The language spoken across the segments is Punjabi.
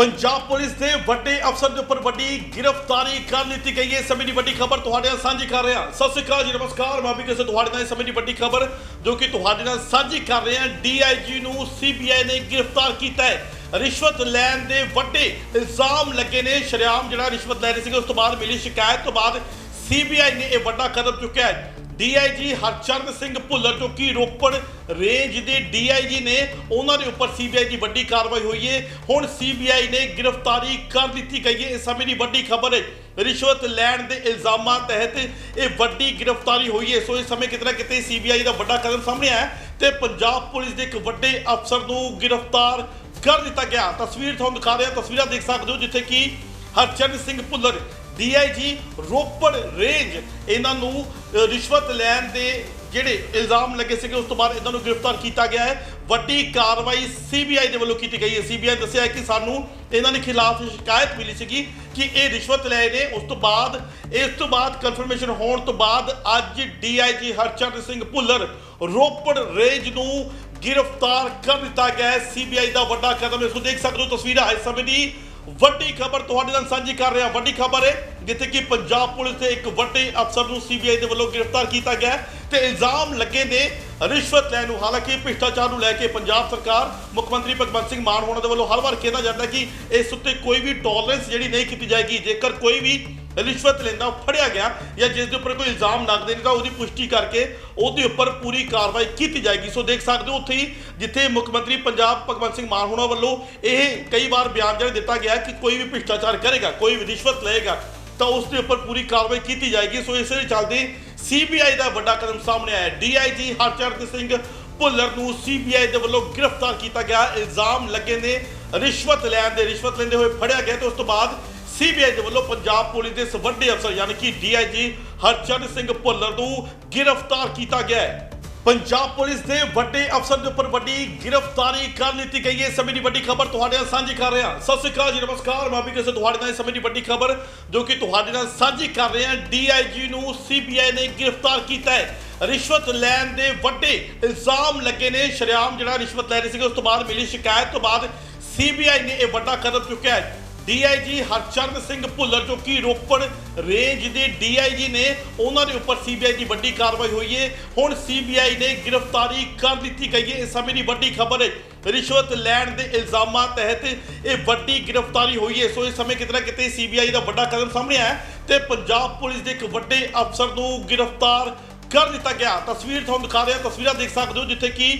ਪੰਜਾਬ ਪੁਲਿਸ ਦੇ ਵੱਡੇ ਅਫਸਰ ਦੇ ਉੱਪਰ ਵੱਡੀ ਗ੍ਰਿਫਤਾਰੀ ਕਰ ਲਿੱਤੀ ਗਈ ਹੈ। ਸਮੇਂ ਦੀ ਵੱਡੀ ਖਬਰ ਤੁਹਾਡੇ ਨਾਲ ਸਾਂਝੀ ਕਰ ਰਿਹਾ। ਸਤਿ ਸ਼੍ਰੀ ਅਕਾਲ ਜੀ, ਨਮਸਕਾਰ। ਮੈਂ ਵੀ ਕਿਸੇ ਤੁਹਾਡੇ ਨਾਲ ਸਮੇਂ ਦੀ ਵੱਡੀ ਖਬਰ ਜੋ ਕਿ ਤੁਹਾਡੇ ਨਾਲ ਸਾਂਝੀ ਕਰ ਰਹੇ। ਹਾਂ ਡੀਆਈਜੀ ਨੂੰ ਸੀਬੀਆਈ ਨੇ ਗ੍ਰਿਫਤਾਰ ਕੀਤਾ ਹੈ। ਰਿਸ਼ਵਤ ਲੈਣ ਦੇ ਵੱਡੇ ਇਲਜ਼ਾਮ ਲੱਗੇ ਨੇ। ਸ਼ਰਿਆਮ ਜਿਹੜਾ ਰਿਸ਼ਵਤ ਲੈ ਰਹੇ ਸੀ ਉਸ ਤੋਂ ਬਾਅਦ ਮਿਲੀ ਸ਼ਿਕਾਇਤ ਤੋਂ ਬਾਅਦ ਸੀਬੀਆਈ ਨੇ ਇਹ ਵੱਡਾ ਕਦਮ ਚੁੱਕਿਆ ਹੈ। ਡੀਆਈਜੀ ਹਰਚਰਨ ਸਿੰਘ ਭੁੱਲਰ, ਜੋ ਕਿ ਰੋਪੜ ਰੇਂਜ ਦੇ ਡੀਆਈਜੀ ਨੇ, ਉਹਨਾਂ ਦੇ ਉੱਪਰ ਸੀਬੀਆਈ ਦੀ ਵੱਡੀ ਕਾਰਵਾਈ ਹੋਈ ਹੈ ਹੁਣ ਸੀਬੀਆਈ ਨੇ ਗ੍ਰਿਫਤਾਰੀ ਕਰ ਦਿੱਤੀ ਗਈ ਹੈ ਇਸ ਸਮੇਂ ਦੀ ਵੱਡੀ ਖਬਰ ਹੈ ਰਿਸ਼ਵਤ ਲੈਣ ਦੇ ਇਲਜ਼ਾਮਾਂ ਤਹਿਤ ਇਹ ਵੱਡੀ ਗ੍ਰਿਫਤਾਰੀ ਹੋਈ ਹੈ ਸੋ ਇਸ ਸਮੇਂ ਕਿਤੇ ਨਾ ਕਿਤੇ ਸੀਬੀਆਈ ਦਾ ਵੱਡਾ ਕਦਮ ਸਾਹਮਣੇ ਆਇਆ ਹੈ ਤੇ ਪੰਜਾਬ ਪੁਲਿਸ ਦੇ ਇੱਕ ਵੱਡੇ ਅਫਸਰ ਨੂੰ ਗ੍ਰਿਫਤਾਰ ਕਰ ਦਿੱਤਾ ਗਿਆ। ਤਸਵੀਰ ਤੁਹਾਨੂੰ ਦਿਖਾ ਰਿਹਾ ਤਸਵੀਰਾਂ ਦੇਖ ਸਕਦੇ ਹੋ ਜਿੱਥੇ ਕਿ ਹਰਚਰਨ ਸਿੰਘ ਭੁੱਲਰ ਡੀਆਈਜੀ ਰੋਪੜ ਰੇਂਜ। ਇਹਨਾਂ ਨੂੰ ਰਿਸ਼ਵਤ ਲੈਣ ਦੇ ਜਿਹੜੇ ਇਲਜ਼ਾਮ ਲੱਗੇ ਸੀਗੇ, ਉਸ ਤੋਂ ਬਾਅਦ ਇਹਨਾਂ ਨੂੰ ਗ੍ਰਿਫਤਾਰ ਕੀਤਾ ਗਿਆ ਹੈ। ਵੱਡੀ ਕਾਰਵਾਈ ਸੀਬੀਆਈ ਦੇ ਵੱਲੋਂ ਕੀਤੀ ਗਈ ਹੈ। ਸੀਬੀਆਈ ਦੱਸਿਆ ਹੈ ਕਿ ਸਾਨੂੰ ਇਹਨਾਂ ਦੇ ਖਿਲਾਫ ਸ਼ਿਕਾਇਤ ਮਿਲੀ ਸੀਗੀ ਕਿ ਇਹ ਰਿਸ਼ਵਤ ਲਏ ਨੇ। ਉਸ ਤੋਂ ਬਾਅਦ, ਇਸ ਤੋਂ ਬਾਅਦ ਕਨਫਰਮੇਸ਼ਨ ਹੋਣ ਤੋਂ ਬਾਅਦ ਅੱਜ ਡੀਆਈਜੀ ਹਰਚਰਨ ਸਿੰਘ ਭੁੱਲਰ ਰੋਪੜ ਰੇਂਜ ਨੂੰ ਗ੍ਰਿਫਤਾਰ ਕਰ ਦਿੱਤਾ ਗਿਆ ਹੈ। ਸੀਬੀਆਈ ਦਾ ਵੱਡਾ ਕਦਮ ਇਸ ਨੂੰ ਦੇਖ ਸਕਦੇ ਹੋ ਤਸਵੀਰਾਂ ਇਸ ਸਮੇਂ ਦੀ। ਵੱਡੀ ਖਬਰ ਤੁਹਾਡੇ ਨਾਲ ਸਾਂਝੀ ਕਰ ਰਿਹਾ। ਵੱਡੀ ਖਬਰ ਹੈ ਜਿੱਥੇ ਕਿ ਪੰਜਾਬ ਪੁਲਿਸ ਦੇ ਇੱਕ ਵੱਡੇ ਅਫਸਰ ਨੂੰ ਸੀਬੀਆਈ ਦੇ ਵੱਲੋਂ ਗ੍ਰਿਫਤਾਰ ਕੀਤਾ ਗਿਆ ਤੇ ਇਲਜ਼ਾਮ ਲੱਗੇ ਨੇ ਰਿਸ਼ਵਤ ਲੈਣ ਨੂੰ, ਹਾਲਾਂਕਿ ਭ੍ਰਿਸ਼ਟਾਚਾਰ ਨੂੰ ਲੈ ਕੇ ਪੰਜਾਬ ਸਰਕਾਰ, ਮੁੱਖ ਮੰਤਰੀ ਭਗਵੰਤ ਸਿੰਘ ਮਾਨ ਹੋਣਾ ਦੇ ਵੱਲੋਂ ਹਰ ਵਾਰ ਕਿਹਾ ਜਾਂਦਾ ਕਿ ਇਸ ਉੱਤੇ ਕੋਈ ਵੀ ਟੋਲਰੈਂਸ ਜਿਹੜੀ ਨਹੀਂ ਕੀਤੀ ਜਾਏਗੀ। ਜੇਕਰ ਕੋਈ ਵੀ ਰਿਸ਼ਵਤ ਲੈਂਦਾ ਫੜਿਆ ਗਿਆ ਜਾਂ ਜਿਸ ਦੇ ਉੱਪਰ ਕੋਈ ਇਲਜ਼ਾਮ ਲੱਗਦੇ ਨੇ ਤਾਂ ਉਹਦੀ ਪੁਸ਼ਟੀ ਕਰਕੇ ਉਹਦੇ ਉੱਪਰ ਪੂਰੀ ਕਾਰਵਾਈ ਕੀਤੀ ਜਾਏਗੀ। ਸੋ ਦੇਖ ਸਕਦੇ ਹੋ ਉੱਥੇ ਹੀ ਜਿੱਥੇ ਮੁੱਖ ਮੰਤਰੀ ਪੰਜਾਬ ਭਗਵੰਤ ਸਿੰਘ ਮਾਨ ਹੋਣਾ ਵੱਲੋਂ ਇਹ ਕਈ ਵਾਰ ਬਿਆਨ ਜਿਹੜਾ ਦਿੱਤਾ ਗਿਆ ਕਿ ਕੋਈ ਵੀ ਭ੍ਰਿਸ਼ਟਾਚਾਰ ਕਰੇਗਾ, ਕੋਈ ਵੀ ਰਿਸ਼ਵਤ ਲਏਗਾ, ਤਾਂ ਉਸ ਦੇ ਉੱਪਰ ਪੂਰੀ ਕਾਰਵਾਈ ਕੀਤੀ ਜਾਏਗੀ। ਸੋ ਇਸੇ ਦੇ ਚੱਲਦੇ ਸੀਬੀਆਈ ਦਾ ਵੱਡਾ ਕਦਮ ਸਾਹਮਣੇ ਆਇਆ। ਡੀਆਈਜੀ ਹਰਚਰਨ ਸਿੰਘ ਭੁੱਲਰ ਨੂੰ ਸੀਬੀਆਈ ਦੇ ਵੱਲੋਂ ਗ੍ਰਿਫਤਾਰ ਕੀਤਾ ਗਿਆ। ਇਲਜ਼ਾਮ ਲੱਗੇ ਨੇ, ਰਿਸ਼ਵਤ ਲੈਣ ਦੇ, ਰਿਸ਼ਵਤ ਲੈਂਦੇ ਹੋਏ ਫੜਿਆ ਗਿਆ ਤੇ ਉਸ ਤੋਂ ਬਾਅਦ ਸੀਬੀਆਈ ਦੇ ਵੱਲੋਂ ਪੰਜਾਬ ਪੁਲਿਸ ਦੇ ਇਸ ਵੱਡੇ ਅਫਸਰ, ਯਾਨੀ ਕਿ ਡੀਆਈਜੀ ਹਰਚਰਨ ਸਿੰਘ ਭੁੱਲਰ ਨੂੰ ਗ੍ਰਿਫਤਾਰ ਕੀਤਾ ਗਿਆ ਹੈ। ਪੰਜਾਬ ਪੁਲਿਸ ਦੇ ਵੱਡੇ ਅਫਸਰ ਦੇ ਉੱਪਰ ਵੱਡੀ ਗ੍ਰਿਫਤਾਰੀ ਕਰ ਲਿੱਤੀ ਗਈ ਹੈ। ਸਮੇਂ ਦੀ ਵੱਡੀ ਖਬਰ ਤੁਹਾਡੇ ਨਾਲ ਸਾਂਝੀ ਕਰ ਰਿਹਾ। ਸਤਿ ਸ਼੍ਰੀ ਅਕਾਲ ਜੀ, ਨਮਸਕਾਰ। ਮੈਂ ਵੀ ਕਿਸੇ ਤੁਹਾਡੇ ਨਾਲ ਸਮੇਂ ਦੀ ਵੱਡੀ ਖਬਰ ਜੋ ਕਿ ਤੁਹਾਡੇ ਨਾਲ ਸਾਂਝੀ ਕਰ ਰਹੇ। ਹਾਂ ਡੀਆਈਜੀ ਨੂੰ ਸੀਬੀਆਈ ਨੇ ਗ੍ਰਿਫਤਾਰ ਕੀਤਾ ਹੈ। ਰਿਸ਼ਵਤ ਲੈਣ ਦੇ ਵੱਡੇ ਇਲਜ਼ਾਮ ਲੱਗੇ ਨੇ। ਸ਼ਰਿਆਮ ਜਿਹੜਾ ਰਿਸ਼ਵਤ ਲੈ ਰਹੇ ਸੀਗੇ, ਉਸ ਤੋਂ ਬਾਅਦ ਮਿਲੀ ਸ਼ਿਕਾਇਤ ਤੋਂ ਬਾਅਦ ਸੀਬੀਆਈ ਨੇ ਇਹ ਵੱਡਾ ਕਦਮ ਚੁੱਕਿਆ ਹੈ। ਡੀਆਈਜੀ ਹਰਚਰਨ ਸਿੰਘ ਭੁੱਲਰ, ਜੋ ਕਿ ਰੋਪੜ ਰੇਂਜ ਦੇ ਡੀਆਈਜੀ ਨੇ, ਉਹਨਾਂ ਦੇ ਉੱਪਰ ਸੀਬੀਆਈ ਦੀ ਵੱਡੀ ਕਾਰਵਾਈ ਹੋਈ ਹੈ ਹੁਣ ਸੀਬੀਆਈ ਨੇ ਗ੍ਰਿਫਤਾਰੀ ਕਰ ਦਿੱਤੀ ਗਈ ਹੈ ਇਸ ਸਮੇਂ ਦੀ ਵੱਡੀ ਖਬਰ ਹੈ ਰਿਸ਼ਵਤ ਲੈਣ ਦੇ ਇਲਜ਼ਾਮਾਂ ਤਹਿਤ ਇਹ ਵੱਡੀ ਗ੍ਰਿਫਤਾਰੀ ਹੋਈ ਹੈ ਸੋ ਇਸ ਸਮੇਂ ਕਿਤੇ ਨਾ ਕਿਤੇ ਸੀਬੀਆਈ ਦਾ ਵੱਡਾ ਕਦਮ ਸਾਹਮਣੇ ਆਇਆ ਤੇ ਪੰਜਾਬ ਪੁਲਿਸ ਦੇ ਇੱਕ ਵੱਡੇ ਅਫਸਰ ਨੂੰ ਗ੍ਰਿਫਤਾਰ ਕਰ ਦਿੱਤਾ ਗਿਆ। ਤਸਵੀਰ ਤੁਹਾਨੂੰ ਦਿਖਾ ਰਿਹਾ, ਤਸਵੀਰਾਂ ਦੇਖ ਸਕਦੇ ਹੋ ਜਿੱਥੇ ਕਿ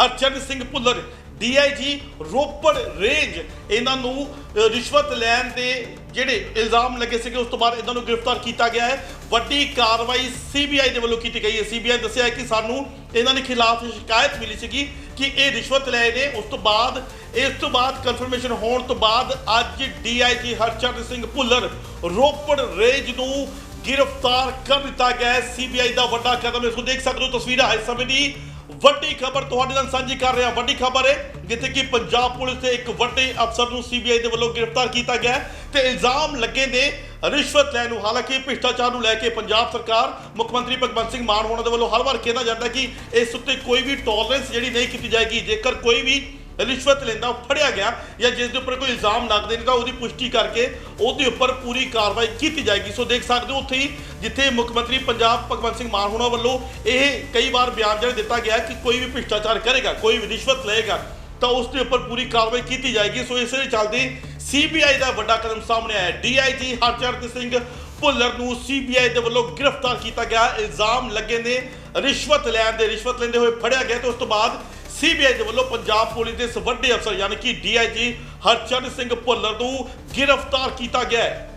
ਹਰਚਰਨ ਸਿੰਘ ਭੁੱਲਰ ਡੀਆਈਜੀ ਰੋਪੜ ਰੇਂਜ, ਇਹਨਾਂ ਨੂੰ ਰਿਸ਼ਵਤ ਲੈਣ ਦੇ ਜਿਹੜੇ ਇਲਜ਼ਾਮ ਲੱਗੇ ਸੀਗੇ, ਉਸ ਤੋਂ ਬਾਅਦ ਇਹਨਾਂ ਨੂੰ ਗ੍ਰਿਫਤਾਰ ਕੀਤਾ ਗਿਆ ਹੈ। ਵੱਡੀ ਕਾਰਵਾਈ ਸੀਬੀਆਈ ਦੇ ਵੱਲੋਂ ਕੀਤੀ ਗਈ ਹੈ। ਸੀਬੀਆਈ ਦੱਸਿਆ ਹੈ ਕਿ ਸਾਨੂੰ ਇਹਨਾਂ ਦੇ ਖਿਲਾਫ ਸ਼ਿਕਾਇਤ ਮਿਲੀ ਸੀਗੀ ਕਿ ਇਹ ਰਿਸ਼ਵਤ ਲਏ ਨੇ। ਉਸ ਤੋਂ ਬਾਅਦ, ਇਸ ਤੋਂ ਬਾਅਦ ਕਨਫਰਮੇਸ਼ਨ ਹੋਣ ਤੋਂ ਬਾਅਦ ਅੱਜ ਡੀਆਈਜੀ ਹਰਚਰਨ ਸਿੰਘ ਭੁੱਲਰ ਰੋਪੜ ਰੇਂਜ ਨੂੰ ਗ੍ਰਿਫਤਾਰ ਕਰ ਦਿੱਤਾ ਗਿਆ ਹੈ। ਸੀਬੀਆਈ ਦਾ ਵੱਡਾ ਕਦਮ ਇਸ ਨੂੰ ਦੇਖ ਸਕਦੇ ਹੋ ਤਸਵੀਰਾਂ ਇਸ ਸਮੇਂ ਦੀ। ਵੱਡੀ ਖਬਰ ਤੁਹਾਡੇ ਨਾਲ ਸਾਂਝੀ ਕਰ ਰਿਹਾ। ਵੱਡੀ ਖਬਰ ਹੈ ਜਿੱਥੇ ਕਿ ਪੰਜਾਬ ਪੁਲਿਸ ਦੇ ਇੱਕ ਵੱਡੇ ਅਫਸਰ ਨੂੰ ਸੀਬੀਆਈ ਦੇ ਵੱਲੋਂ ਗ੍ਰਿਫਤਾਰ ਕੀਤਾ ਗਿਆ ਹੈ ਤੇ ਇਲਜ਼ਾਮ ਲੱਗੇ ਨੇ ਰਿਸ਼ਵਤ ਲੈਣ ਨੂੰ। ਹਾਲਾਂਕਿ ਭ੍ਰਿਸ਼ਟਾਚਾਰ ਨੂੰ ਲੈ ਕੇ ਪੰਜਾਬ ਸਰਕਾਰ, ਮੁੱਖ ਮੰਤਰੀ ਭਗਵੰਤ ਸਿੰਘ ਮਾਨ ਹੋਣਾ ਦੇ ਵੱਲੋਂ ਹਰ ਵਾਰ ਕਿਹਾ ਜਾਂਦਾ ਕਿ ਇਸ ਉੱਤੇ ਕੋਈ ਵੀ ਟੋਲਰੈਂਸ ਜਿਹੜੀ ਨਹੀਂ ਕੀਤੀ ਜਾਏਗੀ। ਜੇਕਰ ਕੋਈ ਵੀ ਰਿਸ਼ਵਤ ਲੈਂਦਾ, ਉਹ ਫੜਿਆ ਗਿਆ ਜਾਂ ਜਿਸ ਦੇ ਉੱਪਰ ਕੋਈ ਇਲਜ਼ਾਮ ਲੱਗਦੇ ਨੇ ਤਾਂ ਉਹਦੀ ਪੁਸ਼ਟੀ ਕਰਕੇ ਉਹਦੇ ਉੱਪਰ ਪੂਰੀ ਕਾਰਵਾਈ ਕੀਤੀ ਜਾਏਗੀ। ਸੋ ਦੇਖ ਸਕਦੇ ਹੋ ਉੱਥੇ ਹੀ ਜਿੱਥੇ ਮੁੱਖ ਮੰਤਰੀ ਪੰਜਾਬ ਭਗਵੰਤ ਸਿੰਘ ਮਾਨ ਹੋਣਾ ਵੱਲੋਂ ਇਹ ਕਈ ਵਾਰ ਬਿਆਨ ਜਿਹੜਾ ਦਿੱਤਾ ਗਿਆ ਕਿ ਕੋਈ ਵੀ ਭ੍ਰਿਸ਼ਟਾਚਾਰ ਕਰੇਗਾ, ਕੋਈ ਵੀ ਰਿਸ਼ਵਤ ਲਏਗਾ, ਤਾਂ ਉਸ ਦੇ ਉੱਪਰ ਪੂਰੀ ਕਾਰਵਾਈ ਕੀਤੀ ਜਾਏਗੀ। ਸੋ ਇਸੇ ਦੇ ਚੱਲਦੇ ਸੀਬੀਆਈ ਦਾ ਵੱਡਾ ਕਦਮ ਸਾਹਮਣੇ ਆਇਆ। ਡੀਆਈਜੀ ਹਰਚਰਤ ਸਿੰਘ ਭੁੱਲਰ ਨੂੰ ਸੀਬੀਆਈ ਦੇ ਵੱਲੋਂ ਗ੍ਰਿਫਤਾਰ ਕੀਤਾ ਗਿਆ। ਇਲਜ਼ਾਮ ਲੱਗੇ ਨੇ, ਰਿਸ਼ਵਤ ਲੈਣ ਦੇ, ਰਿਸ਼ਵਤ ਲੈਂਦੇ ਹੋਏ ਫੜਿਆ ਗਿਆ ਤੇ ਉਸ ਤੋਂ ਬਾਅਦ ਸੀਬੀਆਈ ਦੇ ਵੱਲੋਂ ਪੰਜਾਬ ਪੁਲਿਸ ਦੇ ਇਸ ਵੱਡੇ ਅਫਸਰ, ਯਾਨੀ ਕਿ ਡੀਆਈਜੀ ਹਰਚਰਨ ਸਿੰਘ ਭੁੱਲਰ ਨੂੰ ਗ੍ਰਿਫਤਾਰ ਕੀਤਾ ਗਿਆ ਹੈ।